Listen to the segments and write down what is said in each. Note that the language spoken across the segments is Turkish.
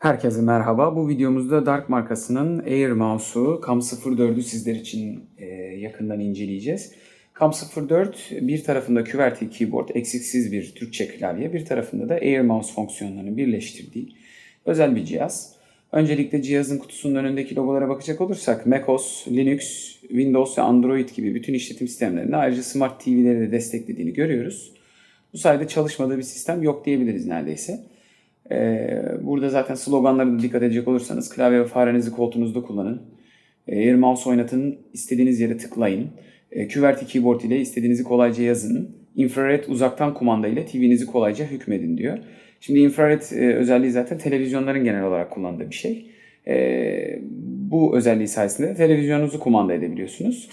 Herkese merhaba. Bu videomuzda Dark markasının Air Mouse'u Cam 04'ü sizler için e, yakından inceleyeceğiz. Cam 04 bir tarafında QWERTY keyboard, eksiksiz bir Türkçe klavye, bir tarafında da Air Mouse fonksiyonlarını birleştirdiği özel bir cihaz. Öncelikle cihazın kutusunun önündeki logolara bakacak olursak macOS, Linux, Windows ve Android gibi bütün işletim sistemlerinde ayrıca Smart TV'leri de desteklediğini görüyoruz. Bu sayede çalışmadığı bir sistem yok diyebiliriz neredeyse. Ee, burada zaten sloganlara da dikkat edecek olursanız klavye ve farenizi koltuğunuzda kullanın. Air mouse oynatın, istediğiniz yere tıklayın. Ee, QWERTY keyboard ile istediğinizi kolayca yazın. Infrared uzaktan kumanda ile TV'nizi kolayca hükmedin diyor. Şimdi infrared e, özelliği zaten televizyonların genel olarak kullandığı bir şey. Ee, bu özelliği sayesinde televizyonunuzu kumanda edebiliyorsunuz.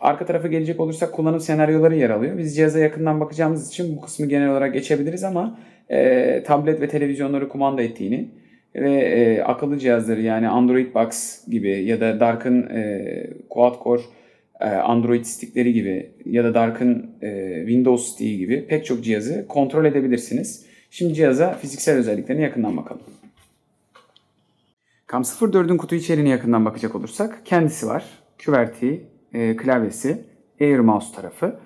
Arka tarafa gelecek olursak kullanım senaryoları yer alıyor. Biz cihaza yakından bakacağımız için bu kısmı genel olarak geçebiliriz ama e, tablet ve televizyonları kumanda ettiğini ve e, akıllı cihazları yani Android Box gibi ya da Dark'ın e, quad-core e, Android stickleri gibi ya da Dark'ın e, Windows stick'i gibi pek çok cihazı kontrol edebilirsiniz. Şimdi cihaza fiziksel özelliklerine yakından bakalım. Cam 04'ün kutu içeriğine yakından bakacak olursak kendisi var. QWERTY, e, klavyesi, Air Mouse tarafı.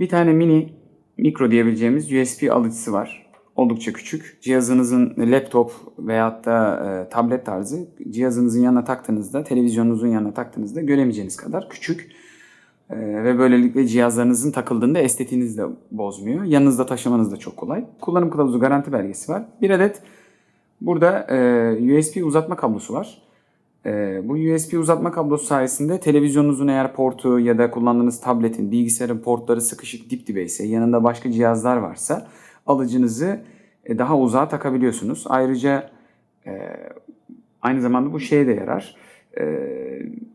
Bir tane mini mikro diyebileceğimiz USB alıcısı var. Oldukça küçük. Cihazınızın laptop veyahut da e, tablet tarzı cihazınızın yanına taktığınızda, televizyonunuzun yanına taktığınızda göremeyeceğiniz kadar küçük. E, ve böylelikle cihazlarınızın takıldığında estetiğinizi de bozmuyor. Yanınızda taşımanız da çok kolay. Kullanım kılavuzu garanti belgesi var. Bir adet burada e, USB uzatma kablosu var. Ee, bu USB uzatma kablosu sayesinde televizyonunuzun eğer portu ya da kullandığınız tabletin, bilgisayarın portları sıkışık dip dibe ise yanında başka cihazlar varsa alıcınızı e, daha uzağa takabiliyorsunuz. Ayrıca e, aynı zamanda bu şeye de yarar. E,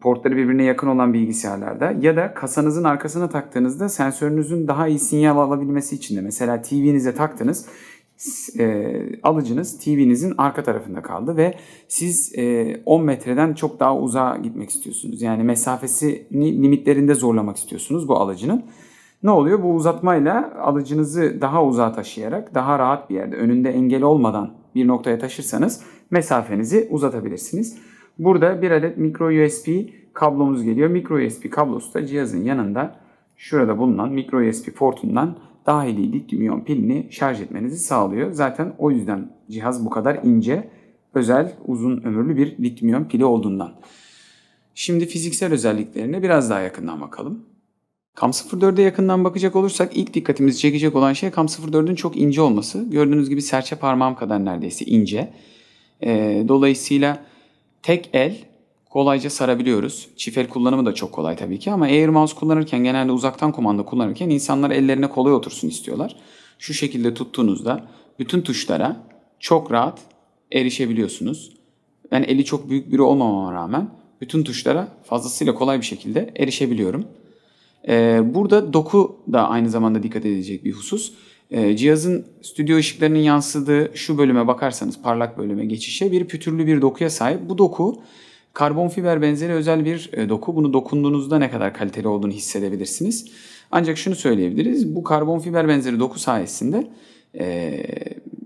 portları birbirine yakın olan bilgisayarlarda ya da kasanızın arkasına taktığınızda sensörünüzün daha iyi sinyal alabilmesi için de mesela TV'nize taktınız alıcınız TV'nizin arka tarafında kaldı ve siz e, 10 metreden çok daha uzağa gitmek istiyorsunuz. Yani mesafesini limitlerinde zorlamak istiyorsunuz bu alıcının. Ne oluyor? Bu uzatmayla alıcınızı daha uzağa taşıyarak daha rahat bir yerde önünde engel olmadan bir noktaya taşırsanız mesafenizi uzatabilirsiniz. Burada bir adet micro USB kablomuz geliyor. Micro USB kablosu da cihazın yanında şurada bulunan micro USB portundan dahili lityum iyon pilini şarj etmenizi sağlıyor. Zaten o yüzden cihaz bu kadar ince, özel, uzun ömürlü bir lityum iyon pili olduğundan. Şimdi fiziksel özelliklerine biraz daha yakından bakalım. Cam 04'e yakından bakacak olursak ilk dikkatimizi çekecek olan şey Cam 04'ün çok ince olması. Gördüğünüz gibi serçe parmağım kadar neredeyse ince. Ee, dolayısıyla tek el kolayca sarabiliyoruz. Çift el kullanımı da çok kolay tabii ki ama Air Mouse kullanırken genelde uzaktan kumanda kullanırken insanlar ellerine kolay otursun istiyorlar. Şu şekilde tuttuğunuzda bütün tuşlara çok rahat erişebiliyorsunuz. Ben eli çok büyük biri olmamama rağmen bütün tuşlara fazlasıyla kolay bir şekilde erişebiliyorum. Ee, burada doku da aynı zamanda dikkat edilecek bir husus. Ee, cihazın stüdyo ışıklarının yansıdığı şu bölüme bakarsanız parlak bölüme geçişe bir pütürlü bir dokuya sahip. Bu doku Karbon fiber benzeri özel bir e, doku. Bunu dokunduğunuzda ne kadar kaliteli olduğunu hissedebilirsiniz. Ancak şunu söyleyebiliriz. Bu karbon fiber benzeri doku sayesinde e,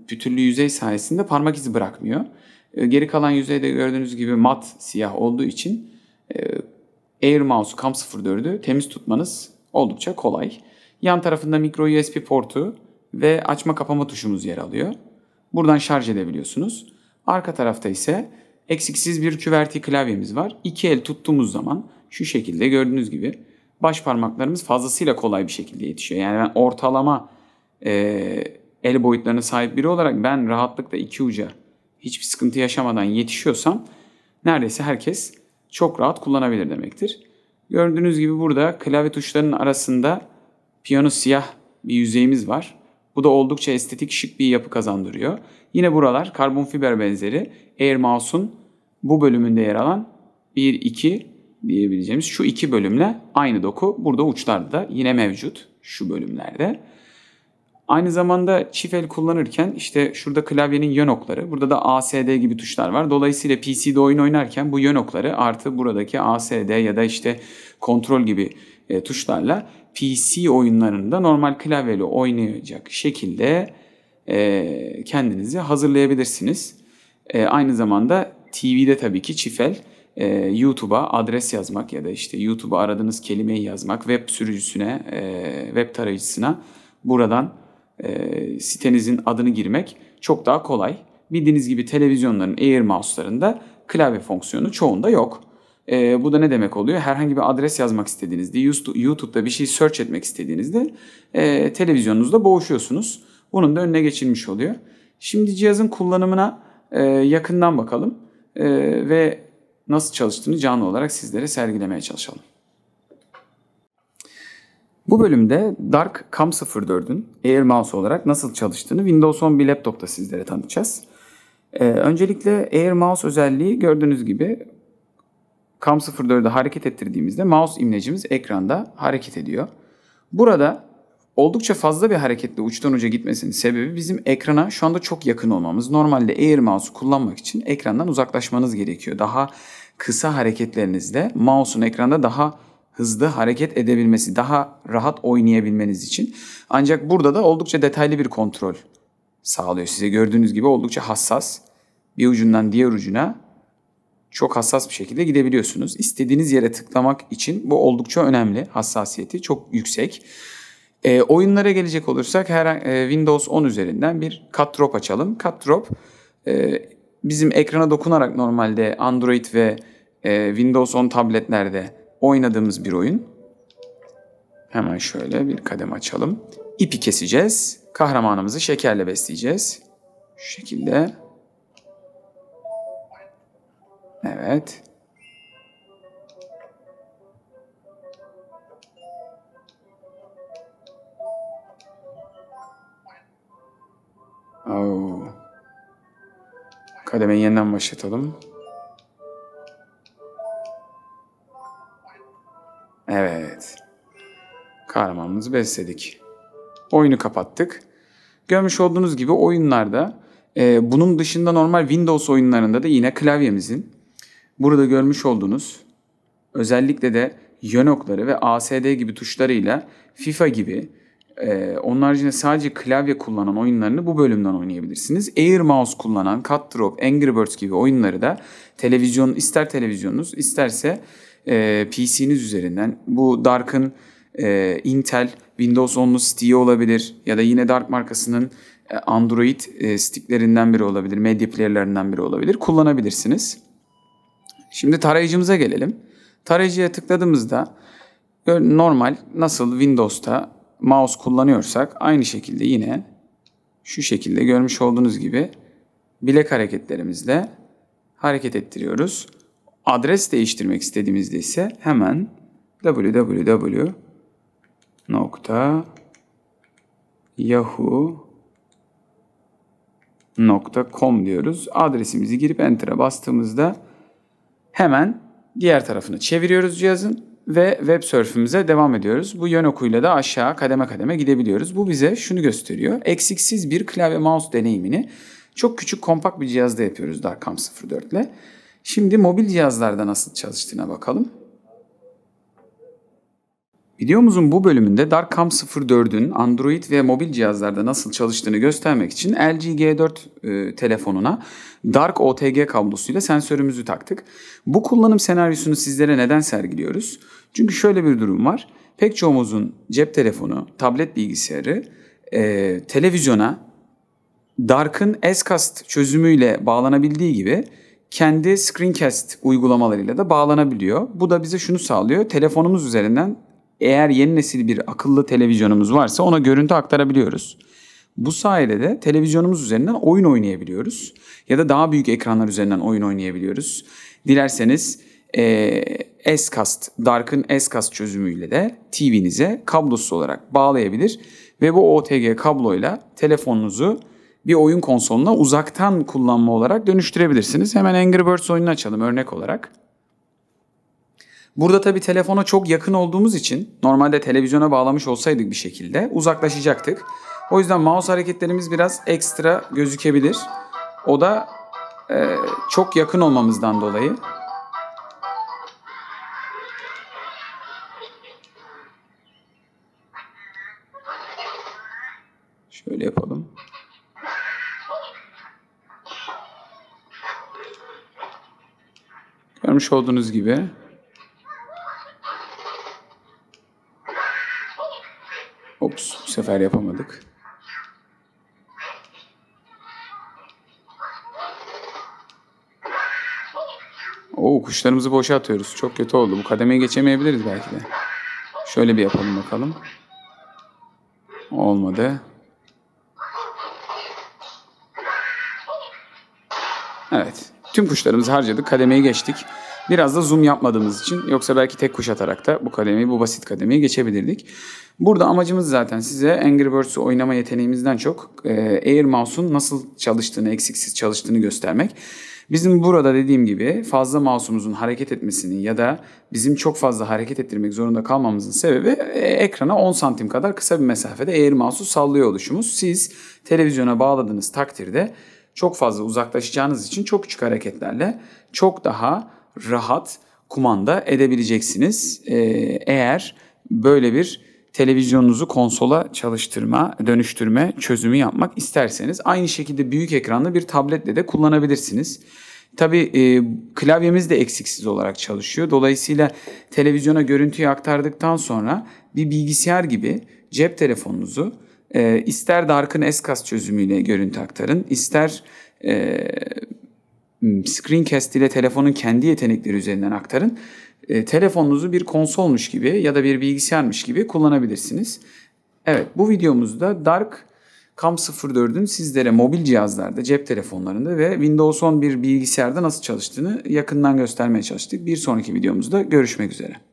pütürlü yüzey sayesinde parmak izi bırakmıyor. E, geri kalan yüzeyde gördüğünüz gibi mat siyah olduğu için Air Mouse Cam 04'ü temiz tutmanız oldukça kolay. Yan tarafında micro USB portu ve açma kapama tuşumuz yer alıyor. Buradan şarj edebiliyorsunuz. Arka tarafta ise eksiksiz bir QWERTY klavyemiz var. İki el tuttuğumuz zaman şu şekilde gördüğünüz gibi baş parmaklarımız fazlasıyla kolay bir şekilde yetişiyor. Yani ben ortalama e, el boyutlarına sahip biri olarak ben rahatlıkla iki uca hiçbir sıkıntı yaşamadan yetişiyorsam neredeyse herkes çok rahat kullanabilir demektir. Gördüğünüz gibi burada klavye tuşlarının arasında piyano siyah bir yüzeyimiz var. Bu da oldukça estetik şık bir yapı kazandırıyor. Yine buralar karbon fiber benzeri Air Mouse'un bu bölümünde yer alan 1, 2 diyebileceğimiz şu iki bölümle aynı doku burada uçlarda da yine mevcut şu bölümlerde. Aynı zamanda çift el kullanırken işte şurada klavyenin yön okları, burada da ASD gibi tuşlar var. Dolayısıyla PC'de oyun oynarken bu yön okları artı buradaki ASD ya da işte kontrol gibi e, tuşlarla PC oyunlarında normal klavyeli oynayacak şekilde e, kendinizi hazırlayabilirsiniz. E, aynı zamanda TV'de tabii ki çifel e, YouTube'a adres yazmak ya da işte YouTube'a aradığınız kelimeyi yazmak web sürücüsüne, e, web tarayıcısına buradan e, sitenizin adını girmek çok daha kolay. Bildiğiniz gibi televizyonların Air Mouse'larında klavye fonksiyonu çoğunda yok. E, bu da ne demek oluyor? Herhangi bir adres yazmak istediğinizde, YouTube'da bir şey search etmek istediğinizde e, televizyonunuzda boğuşuyorsunuz. Bunun da önüne geçilmiş oluyor. Şimdi cihazın kullanımına e, yakından bakalım e, ve nasıl çalıştığını canlı olarak sizlere sergilemeye çalışalım. Bu bölümde Dark Cam 04'ün Air Mouse olarak nasıl çalıştığını Windows 10 bir laptopta sizlere tanıtacağız. Ee, öncelikle Air Mouse özelliği gördüğünüz gibi Cam 04'ü hareket ettirdiğimizde mouse imlecimiz ekranda hareket ediyor. Burada oldukça fazla bir hareketle uçtan uca gitmesinin sebebi bizim ekrana şu anda çok yakın olmamız. Normalde Air Mouse'u kullanmak için ekrandan uzaklaşmanız gerekiyor. Daha kısa hareketlerinizle mouse'un ekranda daha hızlı hareket edebilmesi, daha rahat oynayabilmeniz için. Ancak burada da oldukça detaylı bir kontrol sağlıyor size. Gördüğünüz gibi oldukça hassas. Bir ucundan diğer ucuna çok hassas bir şekilde gidebiliyorsunuz. İstediğiniz yere tıklamak için bu oldukça önemli. Hassasiyeti çok yüksek. E, oyunlara gelecek olursak her e, Windows 10 üzerinden bir cut drop açalım. Cut drop e, bizim ekrana dokunarak normalde Android ve e, Windows 10 tabletlerde oynadığımız bir oyun. Hemen şöyle bir kadem açalım. İpi keseceğiz. Kahramanımızı şekerle besleyeceğiz. Şu şekilde. Evet. Oo. Kademeyi yeniden başlatalım. Evet. Kahramanımızı besledik. Oyunu kapattık. Görmüş olduğunuz gibi oyunlarda e, bunun dışında normal Windows oyunlarında da yine klavyemizin burada görmüş olduğunuz özellikle de yön okları ve ASD gibi tuşlarıyla FIFA gibi ee, onun haricinde sadece klavye kullanan oyunlarını bu bölümden oynayabilirsiniz. Air Mouse kullanan Cut Drop, Angry Birds gibi oyunları da televizyon ister televizyonunuz isterse e, PC'niz üzerinden bu Dark'ın e, Intel Windows 10'lu stick'i olabilir ya da yine Dark markasının e, Android e, sticklerinden biri olabilir, medya player'lerinden biri olabilir. Kullanabilirsiniz. Şimdi tarayıcımıza gelelim. Tarayıcıya tıkladığımızda normal nasıl Windows'ta mouse kullanıyorsak aynı şekilde yine şu şekilde görmüş olduğunuz gibi bilek hareketlerimizle hareket ettiriyoruz. Adres değiştirmek istediğimizde ise hemen www nokta yahoo.com diyoruz. Adresimizi girip enter'a bastığımızda hemen diğer tarafını çeviriyoruz cihazın ve web surf'ümüze devam ediyoruz. Bu yön okuyla da aşağı kademe kademe gidebiliyoruz. Bu bize şunu gösteriyor. Eksiksiz bir klavye mouse deneyimini çok küçük kompakt bir cihazda yapıyoruz Darkcam 04 ile. Şimdi mobil cihazlarda nasıl çalıştığına bakalım. Videomuzun bu bölümünde Darkcam 04'ün Android ve mobil cihazlarda nasıl çalıştığını göstermek için LG G4 e, telefonuna Dark OTG kablosuyla sensörümüzü taktık. Bu kullanım senaryosunu sizlere neden sergiliyoruz? Çünkü şöyle bir durum var. Pek çoğumuzun cep telefonu, tablet bilgisayarı e, televizyona Dark'ın S-Cast çözümüyle bağlanabildiği gibi kendi Screencast uygulamalarıyla da bağlanabiliyor. Bu da bize şunu sağlıyor. Telefonumuz üzerinden eğer yeni nesil bir akıllı televizyonumuz varsa ona görüntü aktarabiliyoruz. Bu sayede de televizyonumuz üzerinden oyun oynayabiliyoruz. Ya da daha büyük ekranlar üzerinden oyun oynayabiliyoruz. Dilerseniz e, S-Cast, Dark'ın S-Cast çözümüyle de TV'nize kablosuz olarak bağlayabilir. Ve bu OTG kabloyla telefonunuzu bir oyun konsoluna uzaktan kullanma olarak dönüştürebilirsiniz. Hemen Angry Birds oyununu açalım örnek olarak. Burada tabi telefona çok yakın olduğumuz için normalde televizyona bağlamış olsaydık bir şekilde uzaklaşacaktık. O yüzden mouse hareketlerimiz biraz ekstra gözükebilir. O da e, çok yakın olmamızdan dolayı. Şöyle yapalım. Görmüş olduğunuz gibi Ops bu sefer yapamadık. Oo kuşlarımızı boşa atıyoruz. Çok kötü oldu. Bu kademeyi geçemeyebiliriz belki de. Şöyle bir yapalım bakalım. Olmadı. Evet. Tüm kuşlarımızı harcadık. Kademeyi geçtik. Biraz da zoom yapmadığımız için yoksa belki tek kuş atarak da bu kademeyi, bu basit kademeyi geçebilirdik. Burada amacımız zaten size Angry Birds'ü oynama yeteneğimizden çok e, Air Mouse'un nasıl çalıştığını, eksiksiz çalıştığını göstermek. Bizim burada dediğim gibi fazla mouse'umuzun hareket etmesinin ya da bizim çok fazla hareket ettirmek zorunda kalmamızın sebebi e, ekrana 10 santim kadar kısa bir mesafede Air Mouse'u sallıyor oluşumuz. Siz televizyona bağladığınız takdirde çok fazla uzaklaşacağınız için çok küçük hareketlerle çok daha rahat kumanda edebileceksiniz. Ee, eğer böyle bir televizyonunuzu konsola çalıştırma, dönüştürme çözümü yapmak isterseniz aynı şekilde büyük ekranlı bir tabletle de kullanabilirsiniz. Tabii e, klavyemiz de eksiksiz olarak çalışıyor. Dolayısıyla televizyona görüntüyü aktardıktan sonra bir bilgisayar gibi cep telefonunuzu e, ister Dark'ın SCAS çözümüyle görüntü aktarın, ister e, Screencast ile telefonun kendi yetenekleri üzerinden aktarın. E, telefonunuzu bir konsolmuş gibi ya da bir bilgisayarmış gibi kullanabilirsiniz. Evet bu videomuzda Dark Cam 04'ün sizlere mobil cihazlarda, cep telefonlarında ve Windows 11 bilgisayarda nasıl çalıştığını yakından göstermeye çalıştık. Bir sonraki videomuzda görüşmek üzere.